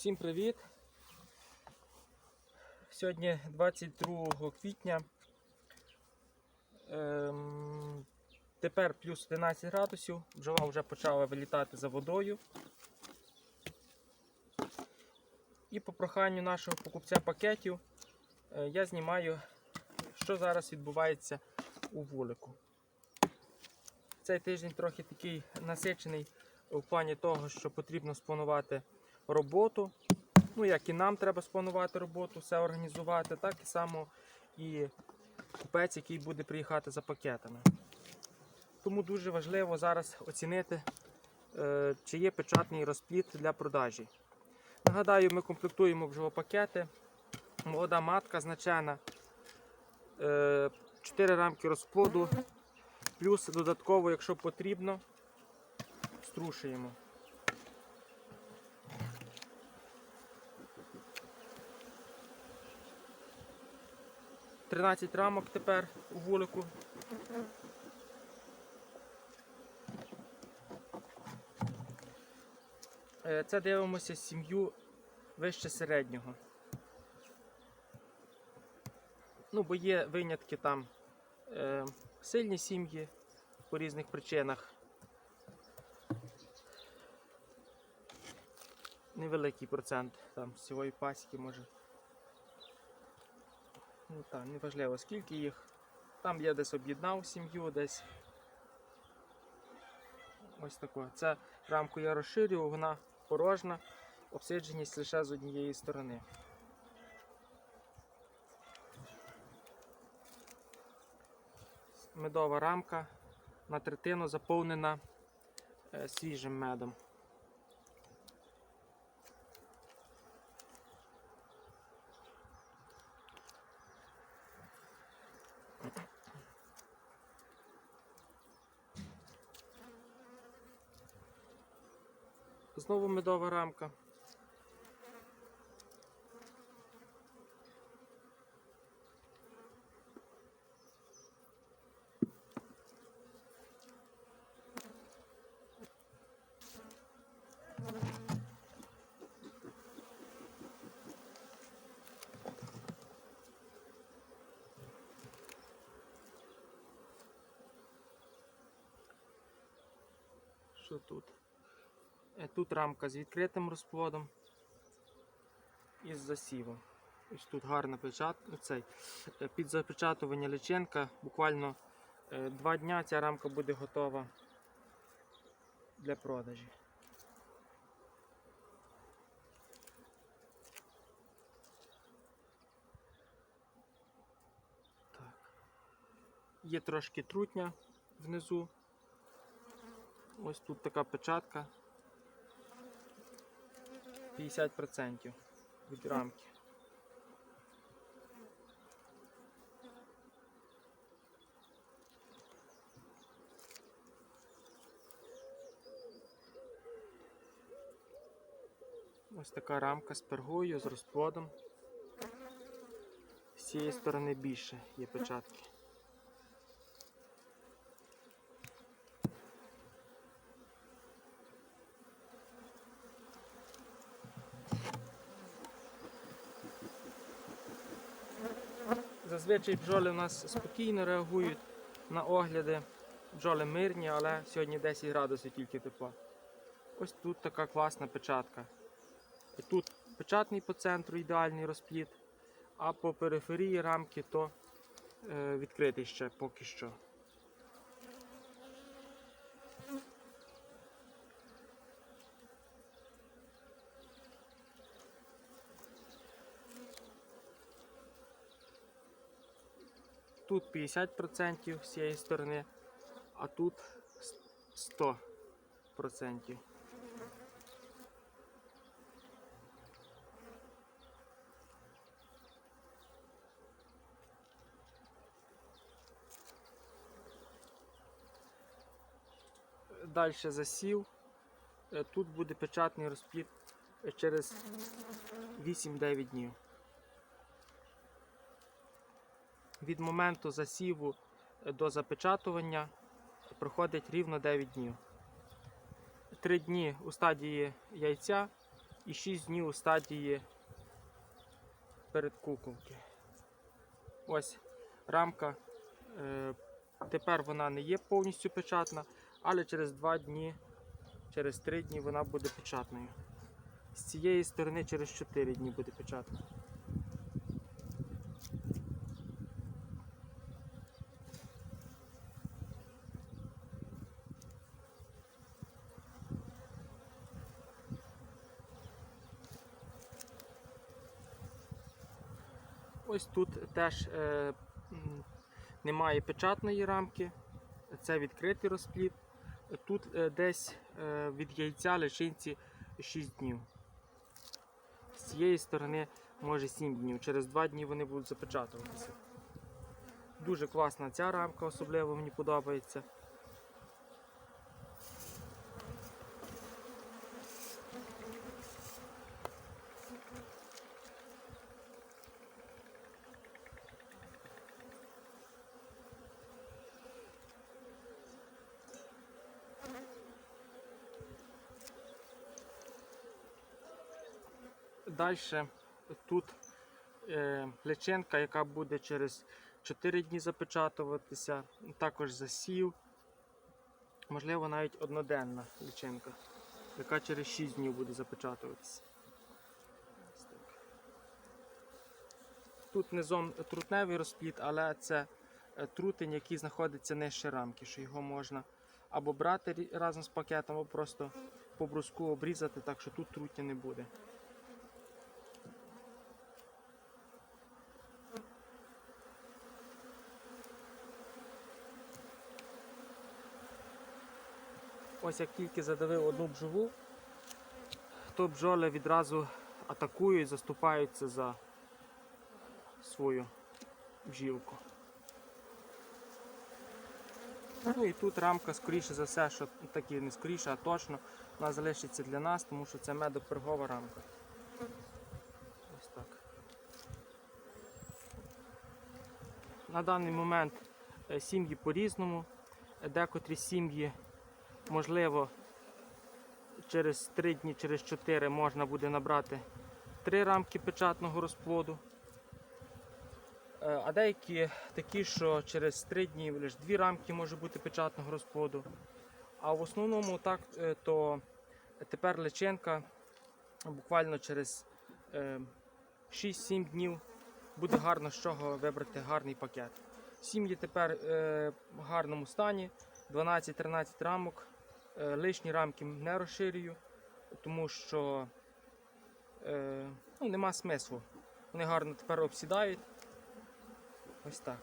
Усім привіт! Сьогодні 22 квітня. Ем, тепер плюс 11 градусів. Бджола вже почала вилітати за водою. І по проханню нашого покупця пакетів е, я знімаю, що зараз відбувається у вулику. Цей тиждень трохи такий насичений у плані того, що потрібно спланувати роботу. Ну, як і нам треба спланувати роботу, все організувати, так і само і купець, який буде приїхати за пакетами. Тому дуже важливо зараз оцінити, е, чи є печатний розплід для продажі. Нагадаю, ми комплектуємо бджолопакети. Молода матка значена. 4 рамки розплоду. Плюс додатково, якщо потрібно, струшуємо. Тринадцять рамок тепер у вулику. Е, Це дивимося сім'ю вище середнього. Ну, бо є винятки там е, сильні сім'ї по різних причинах. Невеликий процент там з пасіки може. Ну так, неважливо скільки їх. Там я десь об'єднав сім'ю десь. Ось таке. Це рамку я розширював, вона порожна, обсидженість лише з однієї сторони. Медова рамка на третину заповнена е, свіжим медом. Знову медова рамка. Що тут? Е, Тут рамка з відкритим розплодом і з засівом. Ось тут гарна печат... цей, е, під запечатування личинка. Буквально е, два дня ця рамка буде готова для продажі. Так. Є трошки трутня внизу. Ось тут така печатка. 50% від рамки. Ось така рамка з пергою, з розплодом. З цієї сторони більше є печатки. Зазвичай бджоли у нас спокійно реагують на огляди. Бджоли мирні, але сьогодні 10 градусів тільки тепла. Ось тут така класна печатка. І тут печатний по центру ідеальний розплід, а по периферії рамки то е, відкритий ще поки що. Тут 50% з цієї сторони, а тут 100%. Далі засів. Е, Тут буде печатний розплід е, через 8-9 днів. Від моменту засіву е, до запечатування проходить рівно 9 днів. 3 дні у стадії яйця, і 6 днів у стадії передкуковки. Ось рамка. Е, тепер вона не є повністю печатна, але через 2 дні, через 3 дні вона буде печатною. З цієї сторони через 4 дні буде печатна. Ось тут теж е, немає печатної рамки, це відкритий розплід. Тут е, десь е, від яйця лишинці 6 днів. З цієї сторони може 7 днів. Через 2 дні вони будуть запечатуватися. Дуже класна ця рамка, особливо мені подобається. Далі тут е, личинка, яка буде через 4 дні запечатуватися, також засів. Можливо, навіть одноденна личинка, яка через 6 днів буде запечатуватися. Тут низом трутневий розплід, але це е, трутень, який знаходиться нижче рамки, що його можна або брати разом з пакетом, або просто по бруску обрізати, так що тут трутня не буде. Ось як тільки задавив одну бджолу, то бджоли відразу атакують, заступаються за свою бджілку. Ну і тут рамка, скоріше за все, що таки не скоріше, а точно вона залишиться для нас, тому що це медопергова рамка. Ось так. На даний момент е, сім'ї по-різному. Е, Декотрі сім'ї можливо, через 3 дні, через 4 можна буде набрати 3 рамки печатного розплоду. Е, А деякі такі, що через 3 дні лише 2 рамки може бути печатного розплоду. А в основному так, е, то тепер личинка буквально через е, 6-7 днів буде гарно з чого вибрати гарний пакет. Сім'ї тепер е, в гарному стані, 12-13 рамок. Е, Лишні рамки не розширюю, тому що е, ну, нема смислу. Вони гарно тепер обсідають. Ось так.